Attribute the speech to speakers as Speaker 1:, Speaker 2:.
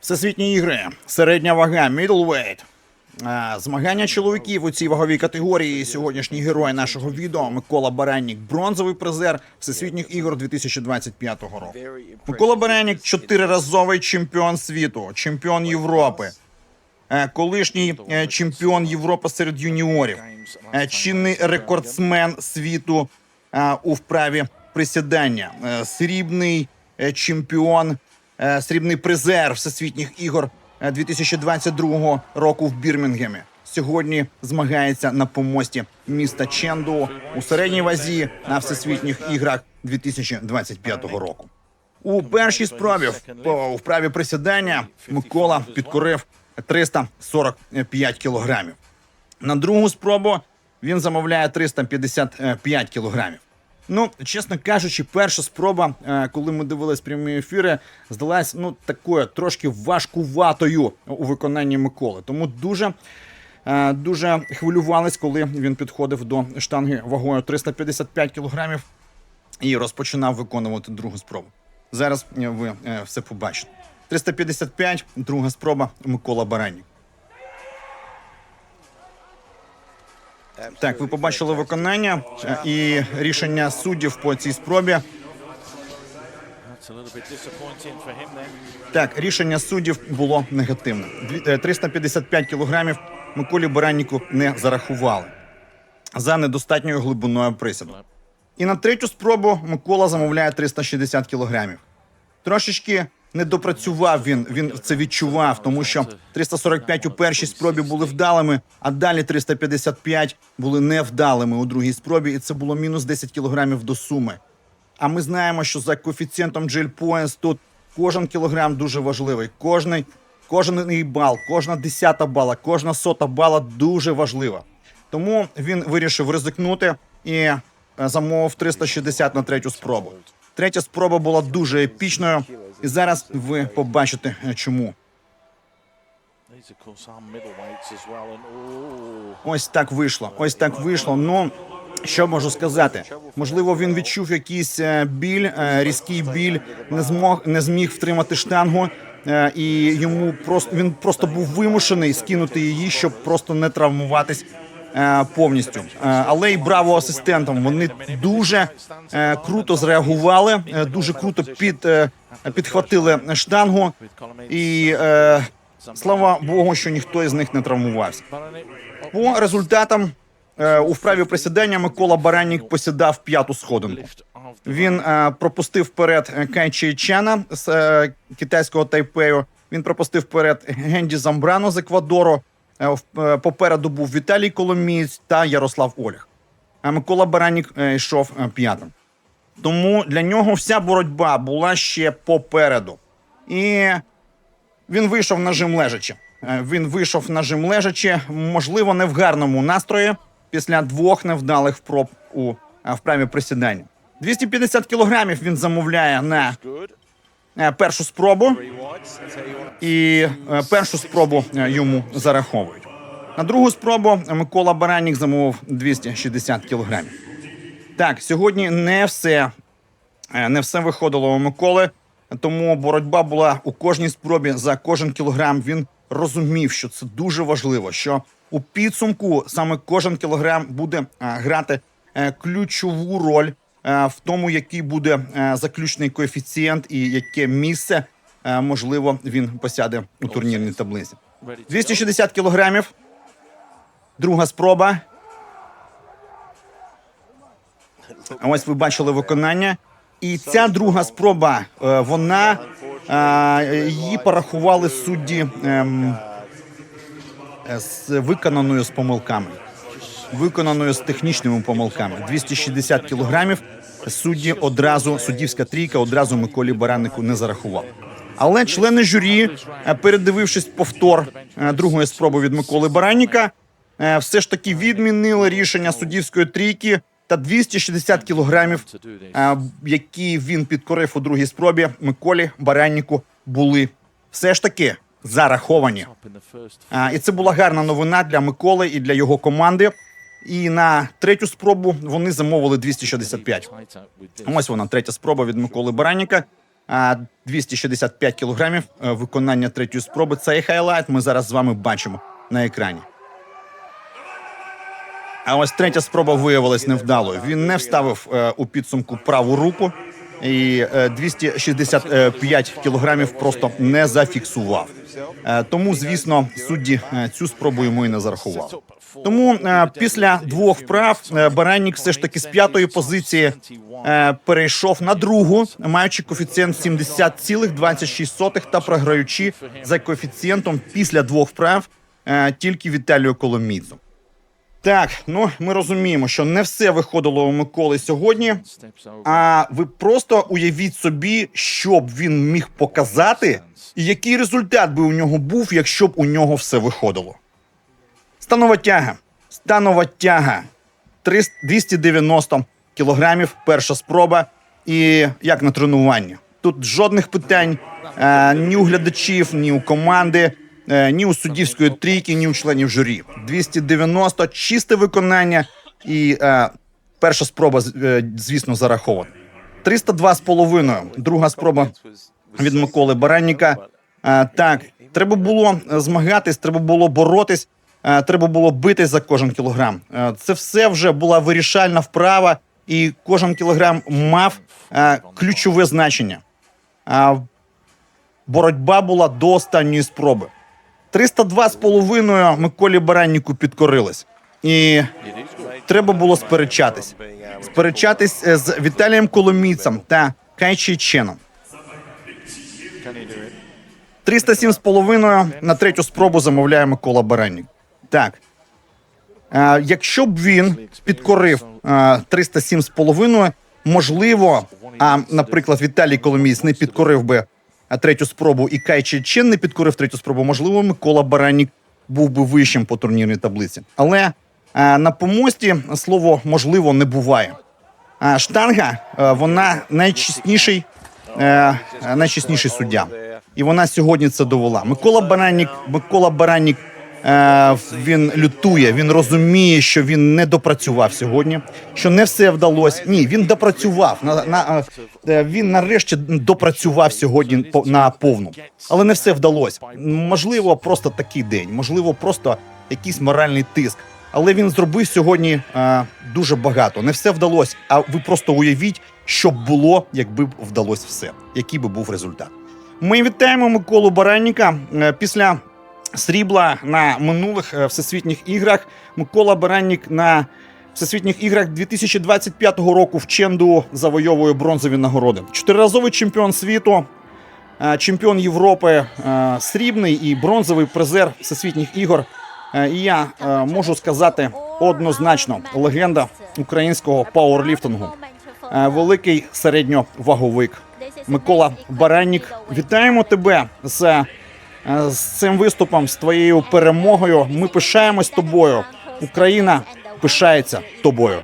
Speaker 1: Всесвітні ігри, середня вага, middleweight. Е, Змагання чоловіків у цій ваговій категорії. Сьогоднішній герой нашого відео Микола Бараннік, бронзовий призер Всесвітніх ігор 2025 року. Микола Бараннік чотириразовий чемпіон світу, чемпіон Європи, е, колишній е, чемпіон Європи серед юніорів, чинний рекордсмен світу у вправі присідання, срібний чемпіон, срібний призер всесвітніх ігор е, 2022 року в Бірмінгемі. Сьогодні змагається на помості міста Ченду у середній вазі на всесвітніх іграх 2025 року. У першій спробі по- вправі присідання Микола підкорив 345 кілограмів. На другу спробу він замовляє 355 кілограмів. Ну, чесно кажучи, перша спроба, е, коли ми дивились прямі ефіри, здалась ну такою трошки важкуватою у виконанні Миколи. Тому дуже. е, Дуже хвилювались, коли він підходив до штанги вагою 355 кілограмів і розпочинав виконувати другу спробу. Зараз е, ви все побачите. 355, друга спроба Микола Баранік. Так, ви побачили виконання е, і рішення суддів по цій спробі. Так, рішення суддів було негативне. Дві- е, 355 кілограмів Миколі Баранніку не зарахували за недостатньою глибиною присіду. І на третю спробу Микола замовляє 360 кілограмів. Трошечки не допрацював він, він це відчував, тому що 345 у першій спробі були вдалими, а далі 355 були невдалими у другій спробі, і це було мінус 10 кілограмів до суми. А ми знаємо, що за коефіцієнтом Джель Points тут кожен кілограм дуже важливий. Кожний, кожен бал, кожна десята бала, кожна сота бала дуже важлива. Тому він вирішив ризикнути і е, замовив 360 на третю спробу. Третя спроба була дуже епічною, і зараз ви побачите е, чому. Ось так вийшло. Ось так вийшло. Ну що можу сказати? Можливо, він відчув якийсь е, біль, е, різкий біль, не змог не зміг втримати штангу, і йому просто він просто був вимушений скинути її, щоб просто не травмуватись. Е, Повністю, Е, але й браво асистентам. Вони дуже е, круто зреагували, дуже круто під, підхватили штангу, і слава Богу, що ніхто із них не травмувався. По результатам у вправі присідання Микола Бараннік посідав п'яту сходинку. Він пропустив вперед Кай Чейчана з китайського Тайпею. Він пропустив вперед Генді Замбрано з Еквадору. Е, е, попереду був Віталій Коломієць та Ярослав Олег. А Микола Баранік е, йшов п'ятим. Тому для нього вся боротьба була ще попереду. І він вийшов на жим лежачи. Е, Він вийшов на жим лежачи, можливо, не в гарному настрої після двох невдалих проб у вправі присідання. 250 кілограмів він замовляє на першу спробу, і е, першу спробу е, йому зараховують. На другу спробу Микола Баранік замовив 260 кілограмів. Так, сьогодні не все, е, не все виходило у Миколи, тому боротьба була у кожній спробі за кожен кілограм. Він розумів, що це дуже важливо. Що у підсумку саме кожен кілограм буде е, грати е, ключову роль е, в тому, який буде е, заключний коефіцієнт і яке місце е, можливо він посяде у турнірній таблиці.
Speaker 2: Ready to
Speaker 1: 260 кілограмів. Друга спроба. Ось ви бачили виконання. І ця друга спроба, е, вона е, її порахували судді ем, е, з виконаною з помилками. Виконаною з технічними помилками. 260 кілограмів. Судді одразу, суддівська трійка одразу Миколі Бараннику не зарахувала. Але члени журі, е, передивившись повтор е, другої спроби від Миколи Баранніка, е, все ж таки відмінили рішення суддівської трійки та 260 кілограмів, які він підкорив у другій спробі, Миколі Баранніку були все ж таки зараховані. І це була гарна новина для Миколи і для його команди. І на третю спробу вони замовили 265.
Speaker 2: Tight out with this.
Speaker 1: Ось вона, третя спроба від Миколи Баранніка. а, 265 кілограмів е, виконання третьої спроби. Цей хайлайт ми зараз з вами бачимо на екрані. А ось третя спроба виявилась невдалою. Він не вставив е, у підсумку праву руку і е, 265 кілограмів просто не зафіксував. Е, тому, звісно, судді е, цю спробу йому і не зарахували. Тому е, після двох вправ е, Бараннік все ж таки з п'ятої позиції е, перейшов на другу, маючи коефіцієнт 70,26 та програючи за коефіцієнтом після двох вправ тільки Віталію Коломійцю. Так, ну ми розуміємо, що не все виходило у Миколи сьогодні. А ви просто уявіть собі, що б він міг показати, і який результат би у нього був, якщо б у нього все виходило. Станова тяга. Станова тяга. 300 290 кілограмів. Перша спроба. І як на тренуванні. Тут жодних питань е, ні у глядачів, ні у команди, е, ні у суддівської трійки, ні у членів журі. 290 чисте виконання. І е, перша спроба, е, звісно, зарахована. 302 з половиною. Друга спроба від Миколи Баранніка. А, так, треба було е, змагатись, треба було боротись, е, треба було битись за кожен кілограм. Е, Це все вже була вирішальна вправа, і кожен кілограм мав е, ключове значення. Боротьба була до останньої спроби. 302 з половиною Миколі Баранніку підкорились. І треба було сперечатись. Сперечатись е, з Віталієм Коломійцем та Кайчі Ченом. 307 з половиною на третю спробу замовляє Микола Баранник. Так. Е, якщо б він підкорив е, 307 з половиною, можливо, а, наприклад, Віталій Коломієць не підкорив би е, третю спробу і Кай Чечен не підкорив третю спробу, можливо, Микола Баранник був би вищим по турнірній таблиці. Але е, на помості слово можливо не буває. Штанга е, вона найчесніший, е, найчесніший суддя. І вона сьогодні це довела. Микола Баранник, Микола Баранник, е, він лютує, він розуміє, що він не допрацював сьогодні, що не все вдалося. Ні, він допрацював. На, на, е, він нарешті допрацював сьогодні на повну. Але не все вдалося. Можливо, просто такий день, можливо, просто якийсь моральний тиск. Але він зробив сьогодні е, дуже багато. Не все вдалося. А ви просто уявіть, що б було, якби вдалося все, який би був результат. Ми вітаємо Миколу Баранніка Е, після срібла на минулих е, всесвітніх іграх. Микола Бараннік на всесвітніх іграх 2025 року в Ченду завойовує бронзові нагороди. Чотириразовий чемпіон світу, е, чемпіон Європи, е, срібний і бронзовий призер всесвітніх ігор. І я можу сказати однозначно легенда українського пауерліфтингу, великий середньоваговик. Микола Бараннік, вітаємо тебе з, е, з цим виступом, з твоєю перемогою. Ми пишаємось тобою. Україна пишається тобою.